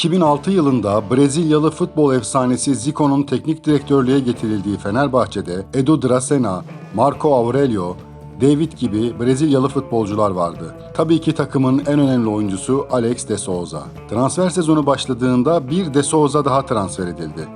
2006 yılında Brezilyalı futbol efsanesi Zico'nun teknik direktörlüğe getirildiği Fenerbahçe'de Edu Dracena, Marco Aurelio, David gibi Brezilyalı futbolcular vardı. Tabii ki takımın en önemli oyuncusu Alex de Souza. Transfer sezonu başladığında bir de Souza daha transfer edildi.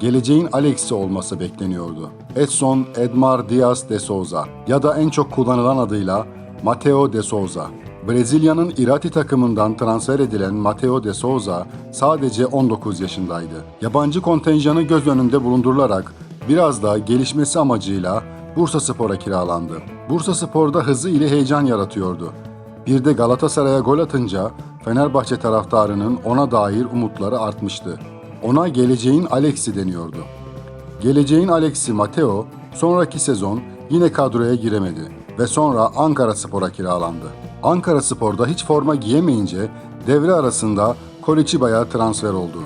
Geleceğin Alex'i olması bekleniyordu. Edson Edmar Diaz de Souza ya da en çok kullanılan adıyla Mateo de Souza. Brezilya'nın Irati takımından transfer edilen Mateo de Souza sadece 19 yaşındaydı. Yabancı kontenjanı göz önünde bulundurularak biraz da gelişmesi amacıyla Bursa Spor'a kiralandı. Bursa Spor'da hızı ile heyecan yaratıyordu. Bir de Galatasaray'a gol atınca Fenerbahçe taraftarının ona dair umutları artmıştı. Ona geleceğin Alex'i deniyordu. Geleceğin Alex'i Mateo sonraki sezon yine kadroya giremedi ve sonra Ankara Spor'a kiralandı. Ankara Spor'da hiç forma giyemeyince devre arasında Koliçiba'ya transfer oldu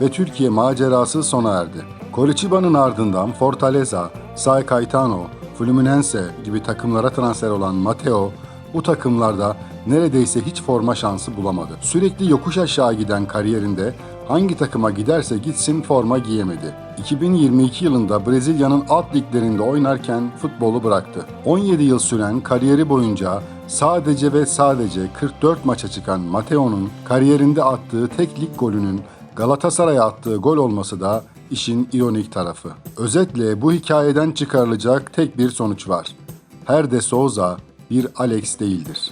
ve Türkiye macerası sona erdi. Koliçiba'nın ardından Fortaleza, Sai Caetano, Fluminense gibi takımlara transfer olan Mateo bu takımlarda neredeyse hiç forma şansı bulamadı. Sürekli yokuş aşağı giden kariyerinde hangi takıma giderse gitsin forma giyemedi. 2022 yılında Brezilya'nın alt liglerinde oynarken futbolu bıraktı. 17 yıl süren kariyeri boyunca sadece ve sadece 44 maça çıkan Mateo'nun kariyerinde attığı tek lig golünün Galatasaray'a attığı gol olması da işin ironik tarafı. Özetle bu hikayeden çıkarılacak tek bir sonuç var. Her de Souza bir Alex değildir.